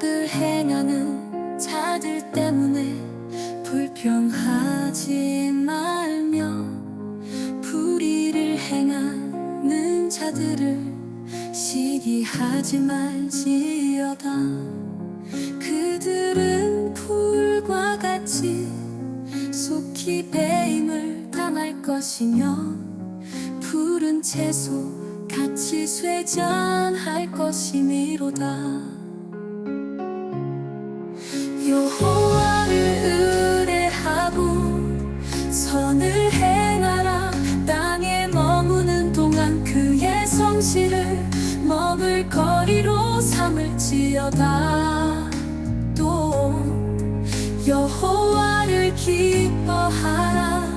악을 행하는 자들 때문에 불평하지 말며 불의를 행하는 자들을 시기하지 말지어다. 그들은 풀과 같이 속히 배임을 당할 것이며 푸른 채소 같이 쇠잔할 것이니로다. 여호와를 의뢰하고 선을 행하라. 땅에 머무는 동안 그의 성실을 먹을거리로 삼을지어다. 또 여호와를 기뻐하라.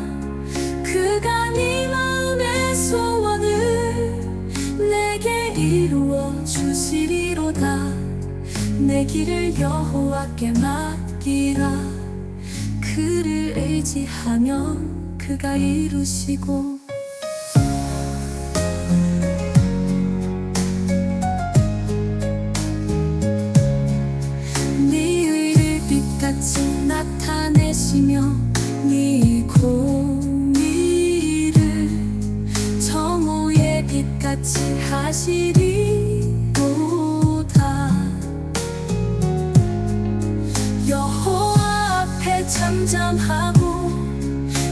그가 네 마음의 소원을 내게 이루어 주시리로다 내 길을 여호와께 맡기라. 그를 의지하면 그가 이루시고. 네 의를 빛같이 나타내시며 네 공의를 정오의 빛같이 하시리 잠잠하고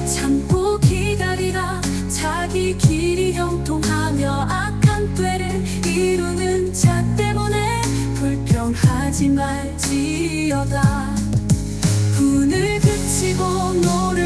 참고 기다리라 자기 길이 형통하며 악한 때를 이루는 자 때문에 불평하지 말지어다. 분을 그치고 노래